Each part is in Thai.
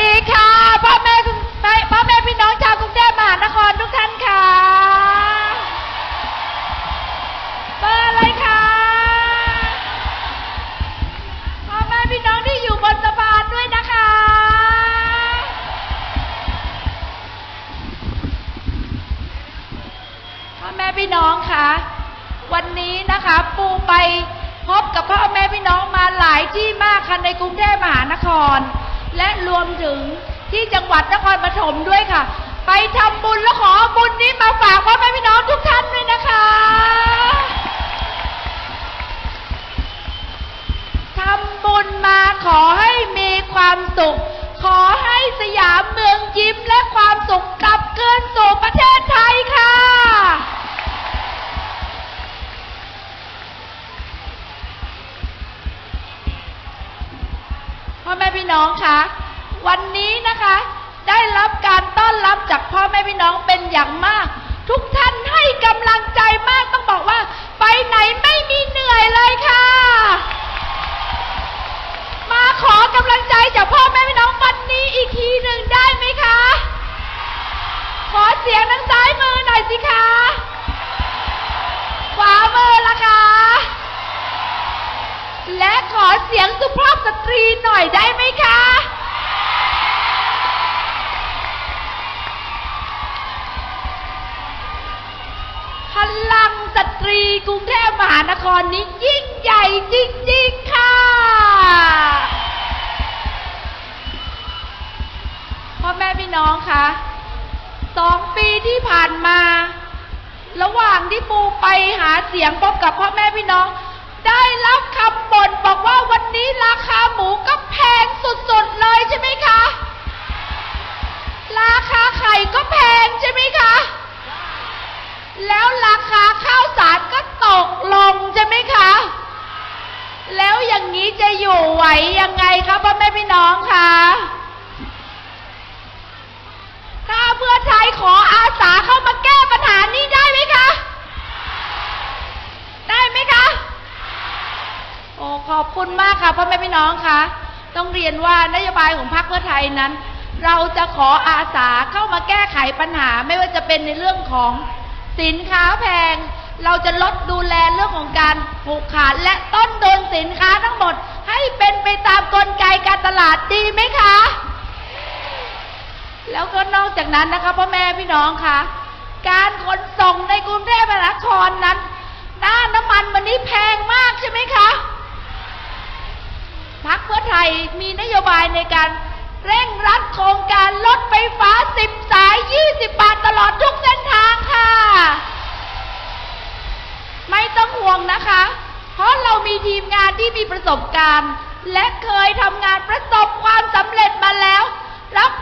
ดีค่ะพ่อแม่คุณพ่อแม่พี่น้องชาวกรุงเทพมหานครทุกท่านค่ะเบอร์อะไรคะพ่อแม่พี่น้องที่อยู่บนสะพานด้วยนะคะ พ่อแม่พี่น้องค่ะวันนี้นะคะปูไปพบกับพ่อแม่พี่น้องมาหลายที่มากค่ะในกรุงเทพมหานคร และรวมถึงที่จังหวัดนครปฐมด้วยค่ะ ไปทำบุญและขอบุญนี้มาฝากพ่อแม่พี่น้องทุกท่านด้วยนะคะทำบุญมาขอให้มีความสุข ขอให้สยามเมืองยิ้มและความสุขกลับคืนสู่ประเทศไทยค่ะ น้องคะ วันนี้นะคะ ได้รับการต้อนรับจากพ่อแม่พี่น้องเป็นอย่างมาก ทุกท่านให้กำลังใจมากต้องบอกว่า ไปไหนไม่มีเหนื่อยเลยค่ะ มาขอกำลังใจจากพ่อแม่พี่น้องวันนี้อีกทีหนึ่งได้ไหมคะ ขอเสียงทางซ้ายมือหน่อยสิคะขวามือละคะและขอเสียงสุภาพสตรีหน่อยได้ พลังสตรีกรุงเทพมหานครนี้ยิ่งใหญ่จริงๆค่ะ พ่อแม่พี่น้องคะสองปีที่ผ่านมา ระหว่างที่ปูไปหาเสียงพบกับพ่อแม่พี่น้อง ได้รับคำบ่นบอกว่าวันนี้ราคาหมูก็แพงสุดๆเลยใช่ไหมคะ แล้วราคาข้าวสารก็ตกลงใช่ไหมคะ แล้วอย่างนี้จะอยู่ไหวยังไงคะพ่อแม่พี่น้องคะถ้าเพื่อไทยขออาสาเข้ามาแก้ปัญหานี้ได้ไหมคะ ได้ไหมคะ โอ้ขอบคุณมากค่ะพ่อแม่พี่น้องคะต้องเรียนว่านโยบายของพรรคเพื่อไทยนั้น เราจะขออาสาเข้ามาแก้ไขปัญหาไม่ว่าจะเป็นในเรื่องของ สินค้าแพง เราจะลดดูแลเรื่องของการผูกขาดและต้นทุนสินค้าทั้งหมด ให้เป็นไปตามกลไกการตลาดดีไหมคะ แล้วก็นอกจากนั้นนะคะพ่อแม่พี่น้องคะการขนส่งในกรุงเทพมหานครนั้นหน้าน้ำมันวันนี้แพงมากใช่ไหมคะพักเพื่อไทยมีนโยบายในการเร่งรัดโครงการลดไฟฟ้า 10าย 20 บาทตลอดทุกเส้นทางค่ะ ไม่ต้องห่วงนะคะ เพราะเรามีทีมงานที่มีประสบการณ์ และเคยทำงานประสบความสำเร็จมาแล้ว รับ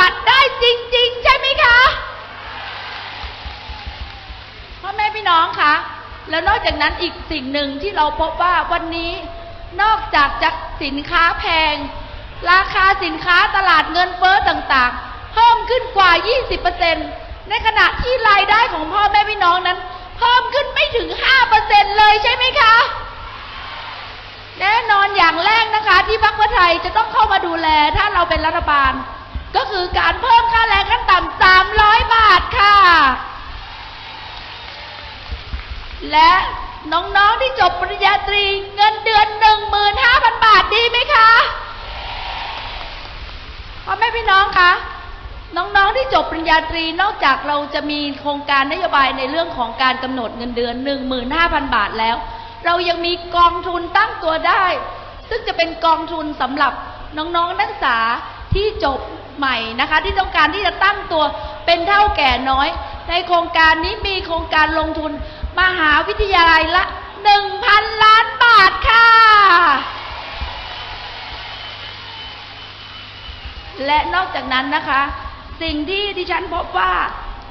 บัติได้จริง ๆ ใช่ไหมคะพ่อแม่พี่น้องคะแล้วนอกจากนั้นอีกสิ่งหนึ่งที่เราพบว่าวันนี้นอกจากจะสินค้าแพง ราคาสินค้าตลาดเงินเฟ้อต่างๆ เพิ่มขึ้นกว่า 20%ในขณะที่รายได้ของพ่อแม่พี่น้องนั้น เพิ่มขึ้นไม่ถึง 5%เลยใช่ไหมคะ แน่นอนอย่างแรกนะคะ ที่พรรคเพื่อไทยจะต้องเข้ามาดูแลถ้าเราเป็นรัฐบาล ก็คือการเพิ่มค่าแรงขั้นต่ำ300 บาทค่ะ และน้องๆที่จบปริญญาตรีเงินเดือน 15,000 บาทดีไหมคะพ่อแม่พี่น้องคะน้องๆที่จบปริญญาตรีนอกจากเราจะมีโครงการนโยบายในเรื่องของการกำหนดเงินเดือน 15,000 บาทแล้ว เรายังมีกองทุนตั้งตัวได้ ซึ่งจะเป็นกองทุนสำหรับน้องๆนักศึกษา ที่จบใหม่นะคะ ที่ต้องการที่จะตั้งตัวเป็นเท่าแก่น้อย ในโครงการนี้มีโครงการลงทุนมหาวิทยาลัยละ 1,000 ล้านบาทค่ะ และนอกจากนั้นนะคะ สิ่งที่ดิฉันพบว่า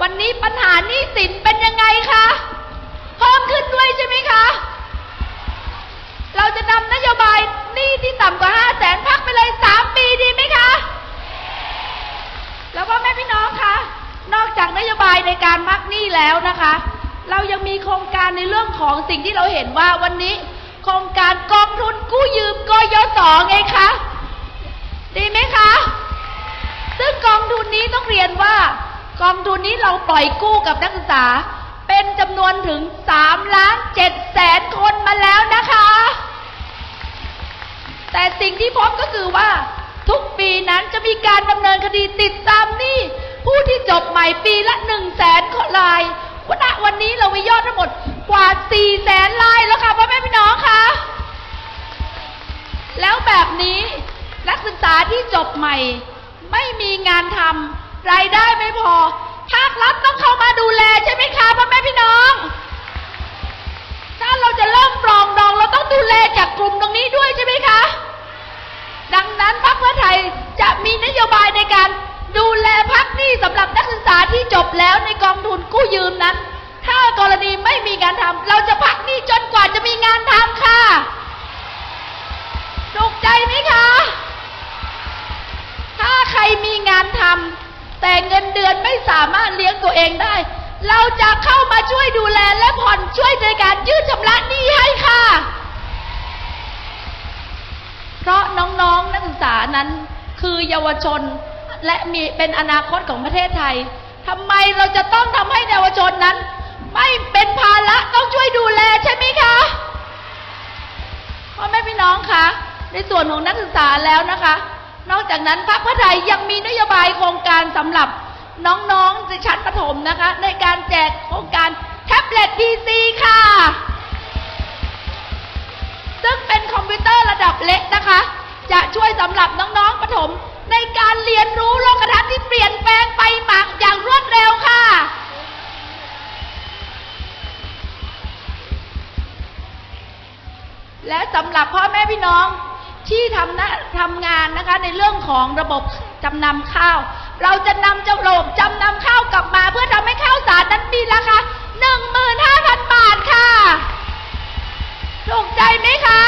วันนี้ปัญหาหนี้สินเป็นยังไงคะเพิ่มขึ้นด้วยใช่ไหมคะ เราจะนำนโยบาย หนี้ที่ต่ำกว่าห้าแสนพักไปเลยสามปีดีไหมคะ แล้วก็แม่พี่น้องคะ นอกจากนโยบายในการพักหนี้แล้วนะคะ เรายังมีโครงการในเรื่องของสิ่งที่เราเห็นว่าวันนี้ โครงการกองทุนกู้ยืมกยศไงคะ ดีไหมคะ ซึ่งกองทุนนี้ต้องเรียนว่ากองทุนนี้เราปล่อยกู้กับนักศึกษา เป็นจำนวนถึง3ล้าน7แสนคนมาแล้วนะคะ แต่สิ่งที่พบก็คือว่า ทุกปีนั้นจะมีการดำเนินคดีติดตามหนี้ผู้ที่จบใหม่ปีละ1นึ่งแสนรายวันวันนี้เรามียอดทั้งหมดกว่า4แสนรายแล้วค่ะพ่อแม่พี่น้องคะแล้วแบบนี้นักศึกษาที่จบใหม่ ไม่มีงานทำรายได้ไม่พอ ภาครัฐต้องเข้ามาดูแลใช่ไหมคะพ่อแม่พี่น้อง ถ้าเราจะเริ่มปรองดองเราต้องดูแลจากกลุ่มตรงนี้ด้วยใช่ไหมคะ ดังนั้นพรรคเพื่อไทยจะมีนโยบายในการดูแลพักหนี้สำหรับนักศึกษาที่จบแล้วในกองทุนกู้ยืมนั้น ถ้ากรณีไม่มีงานทำเราจะพักหนี้จนกว่าจะมีงานทำค่ะถูกใจไหมคะ ถ้าใครมีงานทำแต่เงินเดือนไม่สามารถเลี้ยงตัวเองได้ เราจะเข้ามาช่วยดูแลและผ่อนช่วยในการยืดชำระหนี้ให้ค่ะ เพราะน้องๆนักศึกษานั้นคือเยาวชนและมีเป็นอนาคตของประเทศไทยทำไมเราจะต้องทำให้เยาวชนนั้น ไม่เป็นภาระต้องช่วยดูแลใช่ไหมคะพ่อแม่พี่น้องคะในส่วนของนักศึกษาแล้วนะคะ นอกจากนั้นพรรคเพื่อไทยยังมีนโยบายโครงการสำหรับ น้องๆในชั้นประถมนะคะ ในการแจกโครงการแท็บเล็ต PC ค่ะ ซึ่งเป็นคอมพิวเตอร์ระดับเล็กนะคะ จะช่วยสำหรับน้องๆประถม ในการเรียนรู้โลกทัศน์ที่เปลี่ยนแปลงไปมากอย่างรวดเร็วค่ะและสำหรับพ่อแม่พี่น้องที่ทำนะทำงานนะคะในเรื่องของระบบจำนำข้าว เราจะนำจ้าระบจำนำข้าวกลับมาเพื่อทำให้ข้าวสารนั้นมีราคา15,000 บาทค่ะ ถูกใจไหมคะ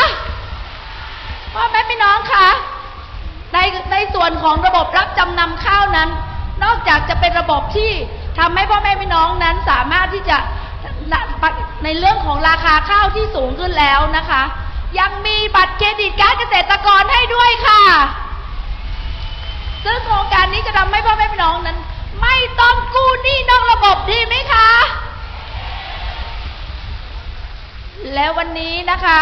พ่อแม่พี่น้องคะในในส่วนของระบบรับจำนำข้าวนั้น นอกจากจะเป็นระบบที่ทำให้พ่อแม่พี่น้องนั้นสามารถที่จะในเรื่องของราคาข้าวที่สูงขึ้นแล้วนะคะ ยังมีบัตรเครดิตการเกษตรกรให้ด้วยค่ะ ซึ่งโครงการ นี้จะทำให้พ่อแม่พี่น้องนั้น ไม่ต้องกู้หนี้นอกระบบดีไหมคะ แล้วันนี้นะคะ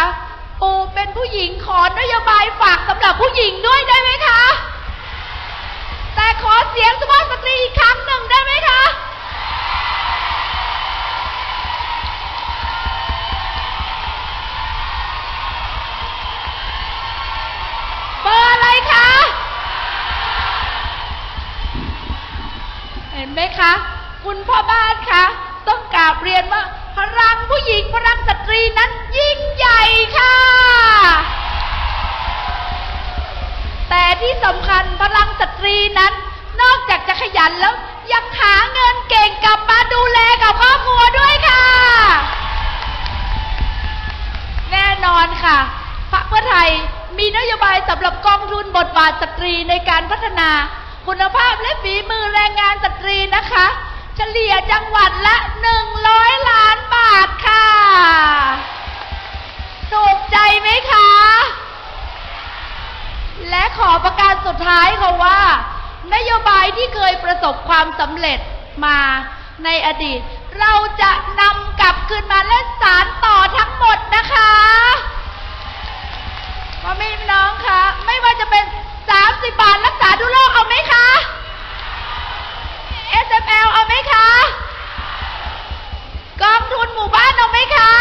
ปูเป็นผู้หญิงขอนโยบายฝากสำหรับผู้หญิงด้วยได้ไหมคะ แต่ขอเสียงสุภาพสตรีอีกครั้งหนึ่งได้ไหมคะ คะ คุณพ่อบ้านคะ ต้องกราบเรียนว่าพลังผู้หญิงพลังสตรีนั้นยิ่งใหญ่ค่ะ แต่ที่สำคัญพลังสตรีนั้น นอกจากจะขยันแล้ว ยังหาเงินเก่งกลับมาดูแลกับครอบครัวด้วยค่ะ แน่นอนค่ะพรรคเพื่อไทยมีนโยบายสำหรับกองทุนบทบาทสตรีในการพัฒนา คุณภาพและฝีมือแรงงานสตรีนะคะ เฉลี่ยจังหวัดละ 100 ล้านบาทค่ะ ถูกใจไหมคะ และขอประการสุดท้ายค่ะว่า นโยบายที่เคยประสบความสำเร็จมาในอดีต เราจะนำกลับคืนมาและสารต่อทั้งหมดนะคะพ่อแม่พี่น้องคะ ไม่ว่าจะเป็น 30บาทรักษาทุกโรคเอาไหมคะ SML เอาไหมคะ กองทุนหมู่บ้านเอาไหมคะ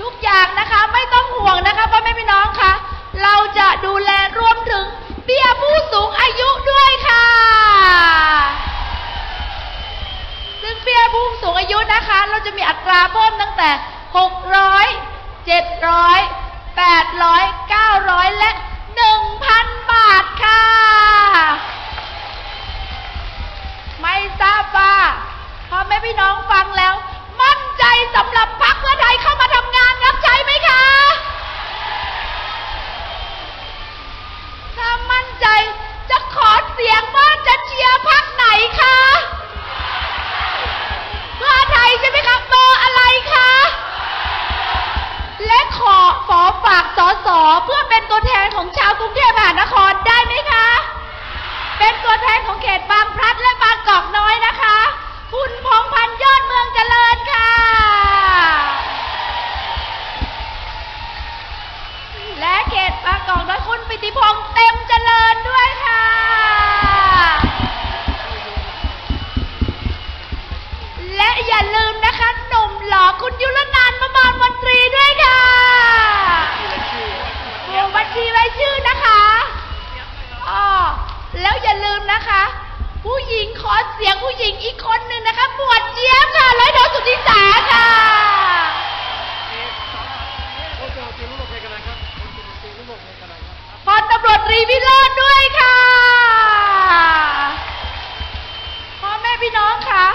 ทุกอย่างนะคะไม่ต้องห่วงนะคะพ่อแม่พี่น้องคะเราจะดูแลรวมถึงเบี้ยผู้สูงอายุด้วยค่ะ ซึ่งเบี้ยผู้สูงอายุนะคะ เราจะมีอัตราเพิ่มตั้งแต่ 600 700 800 900 และาดค่ะ ไม่ทราบว่าพอแม่พี่น้องฟังแล้ว มั่นใจสำหรับพรรคเพื่อไทยเข้ามาทำงานรับใช้ไหมคะ ถ้ามั่นใจจะขอเสียงว่าจะเชียร์พรรคไหนคะเพื่อไทยใช่ไหมคะเบอร์อะไรคะ และขอขอฝากสสเพื่อเป็นตัวแทนของชาวกรุงเท นตัวแทนของเขตบางพลัดและบางกอกน้อยนะคะ คุณพงพันธ์ยอดเมืองเจริญค่ะ และเขตบางกอกน้อยคุณปิติพงษ์เต็มเจริญด้วยค่ะ และอย่าลืมนะคะหนุ่มหล่อคุณยุรนันท์ประมาณมนตรีด้วยค่ะวงบัญชีรายชื่อนะคะอ๋อแล้วอย่าลืมนะคะ ผู้หญิงขอเสียงผู้หญิงอีกคนหนึ่งนะคะหมวดเจี๊ยบค่ะและดอกสุทธิสาค่ะ พลตำรวจตรีวิโรจน์ด้วยค่ะ พี่น้องคะ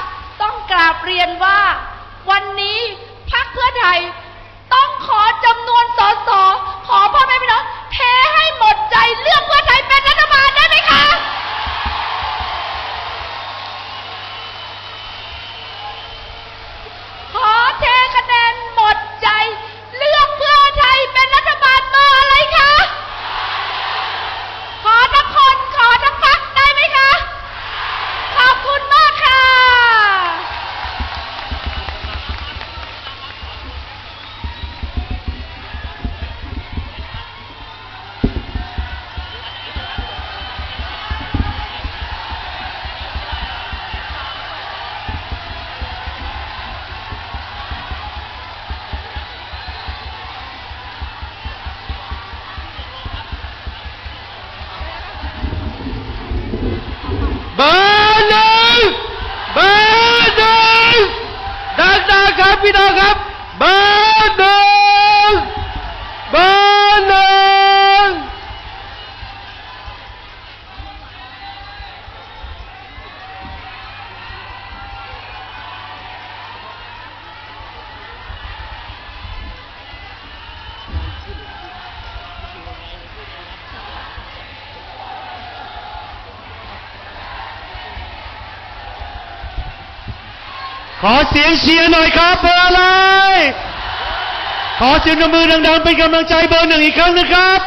ต้องกราบเรียนว่า วันนี้พักเพื่อไทย ต้องขอจำนวนสสขอพ่อแม่พี่น้องเทให้หมดใจเลือกเพื่อไทยเป็นรัฐบาลได้ไหมคะ พี่น้องครับ ขอเสียงเชียร์หน่อยครับ เบอร์อะไร ขอเสียงกำมือดังๆเป็นกำลังใจเบอร์หนึ่งอีกครั้งนะครับ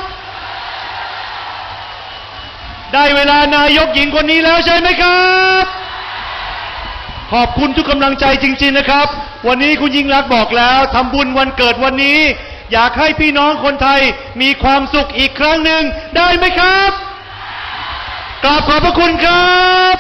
ได้เวลานายกหญิงคนนี้แล้วใช่ไหมครับ ขอบคุณทุกกำลังใจจริง ๆนะครับ วันนี้คุณยิ่งรักบอกแล้วทำบุญวันเกิดวันนี้ อยากให้พี่น้องคนไทยมีความสุขอีกครั้งหนึ่งได้ไหมครับกราบขอบพระคุณครับ